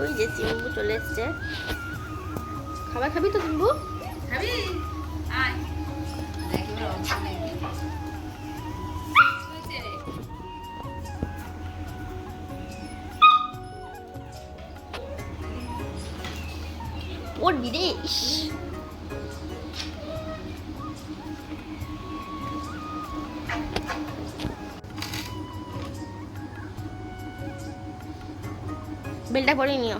ওই যে সিম্বু চলে এসছে। খাবার খাবি তো সিম্বু খাবি? ওর দেখ বেলটা পরে নিও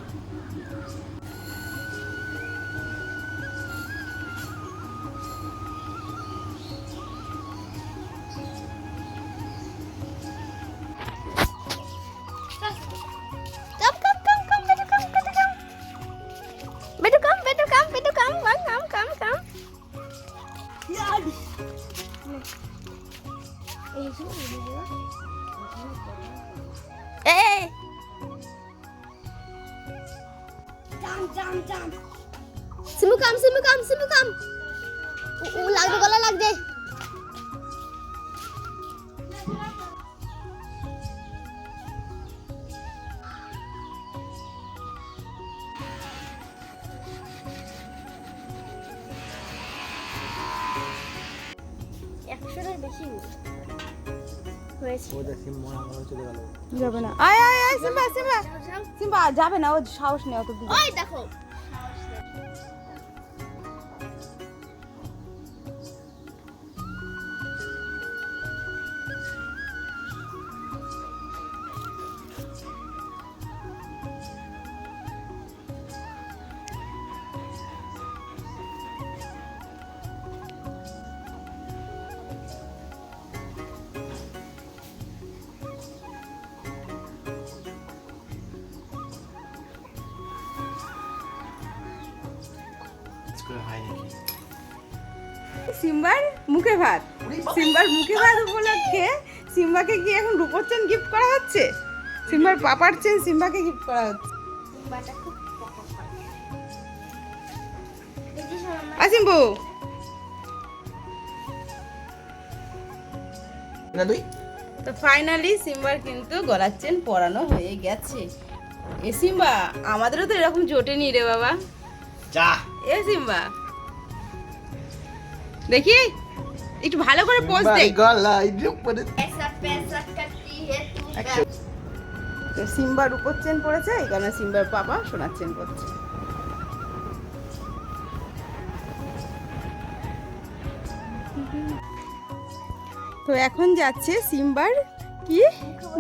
Come, Come. এই সিমু কাম সিমু কাম সিমু কাম ও লাগবে গলা লাগবে। একশোটার বেশি। হয়েছে যাবে না। আয় আয় আয় সিম্বা সিম্বা। সিম্বা যাবে না ও সাহস নেই অত ওই দেখো। হয় নাকি? সিম্বার মুখে ভাত। সিম্বার মুখে ভাত উপলক্ষে সিম্বাকে কি এখন রূপোচ্চন গিফট করা হচ্ছে? সিম্বার পাপার চেন সিম্বাকে গিফট করা হচ্ছে। বাটা খুব পকা দেখিস মামা আ সিম্বু। না তুই তো ফাইনালি সিম্বার কিন্তু গলার চেন পরানো হয়ে গেছে। এ সিম্বা আমাদেরও তো এরকম জোটেনি রে বাবা। যা। এ সিম্বা। দেখি একটু ভালো করে পোজ দে তো সিম্বার উপর চেন পড়েছে এই সিম্বার বাবা শোনাচ্ছেন চেন তো এখন যাচ্ছে সিম্বার কি?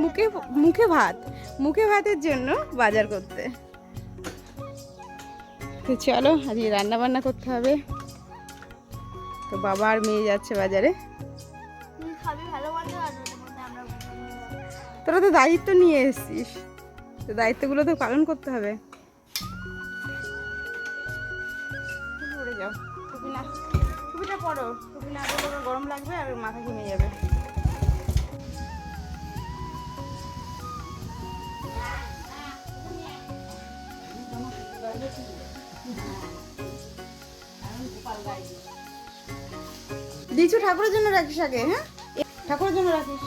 মুখে মুখে ভাত। মুখে ভাতের জন্য বাজার করতে। তো চলো আজকে রান্না বান্না করতে হবে। তো বাবা আর মেয়ে যাচ্ছে বাজারে। তোরা তো দায়িত্ব নিয়ে এসেছিস। তো দায়িত্বগুলো তো পালন করতে হবে। যাও। টুপি না টুপিটা পরো। টুপি না পরলে গরম লাগবে আর মাথা ঘেমে যাবে। লিচু ঠাকুরের জন্য রাখিস আগে হ্যাঁ? ঠাকুরের জন্য রাখিস।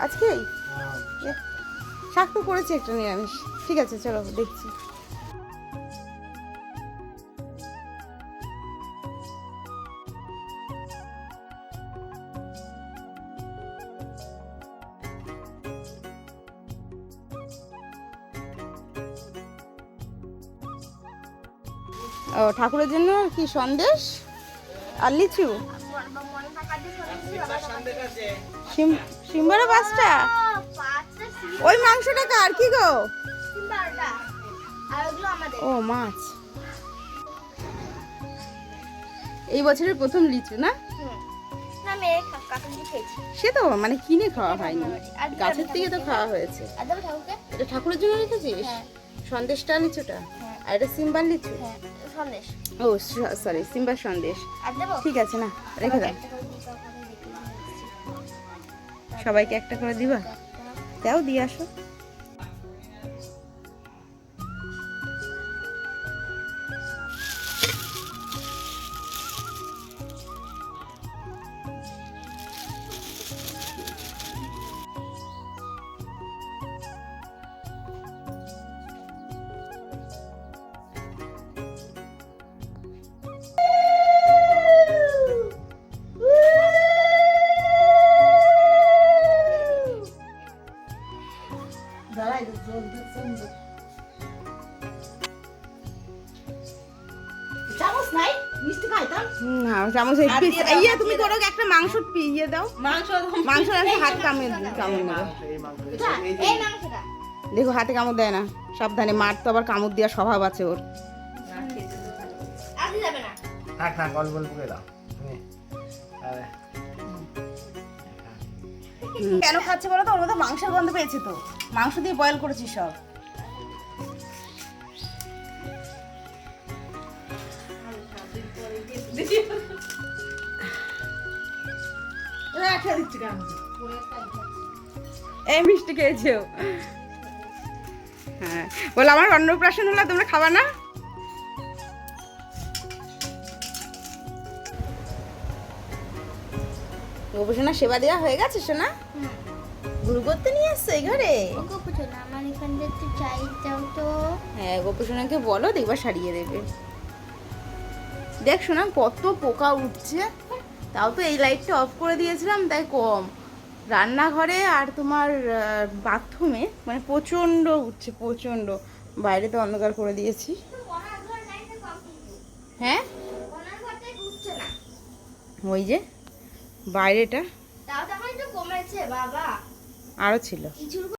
আজকেই? এ, শাক তো করেছি একটা নিরামিষ। ঠিক আছে চলো দেখছি। ও ঠাকুরের জন্য কি সন্দেশ? আর লিচু? সিম্বারও পাঁচটা? ওই মাংসটা কার? কি গো? ও মাছ। এই বছরের প্রথম লিচু না? সে তো মানে কিনে খাওয়া হয়নি। গাছের থেকে তো খাওয়া হয়েছে। এটা ঠাকুরের জন্য রেখেছিস? হ্যাঁ। সন্দেশটা লিচুটা। আর এটা সিম্বার লিচু? হ্যাঁ সন্দেশ। ও সরি সিম্বার সন্দেশ। ঠিক আছে না রেখে দাও। একটা করে দিবা? দাও দিয়ে দিই। চামচ নাই মিষ্টি খাইতাম না চামচ পিস ইয়ে, তুমি ধরো একটা মাংস ইয়ে দাও। মাংস মাংস হাত কামে এই মাংসটা দেখো হাতে কামড় দেয় না। সাবধানে মার তো আবার কামড় দেওয়ার স্বভাব আছে ওর। থাক করে দাও। কেন খাচ্ছে বলো তো? ওর মধ্যে মাংসের গন্ধ পেয়েছে তো। মাংস দিয়ে বয়েল করেছি সব। এই মিষ্টি খেয়েছো হ্যাঁ। বলো আমার অন্নপ্রাশন হলো তোমরা খাবা না? গোপসোনা সেবা দেওয়া হয়ে গেছে, সোনা? গুরু করতে নিয়ে এসছো এই ঘরে? আমার এখানে একটু চাই দাও তো। হ্যাঁ গোপসোনাকে বলো দেখবা সারিয়ে দেবে। দেখ শোনা কত পোকা উঠছে। তাও তো এই লাইটটা অফ করে দিয়েছিলাম তাই কম। রান্নাঘরে আর তোমার বাথরুমে মানে প্রচণ্ড উঠছে প্রচণ্ড। বাইরে তো অন্ধকার করে দিয়েছি। হ্যাঁ? ওই যে বাইরেটা। তাও তখন একটু কমেছে বাবা। আরও ছিল।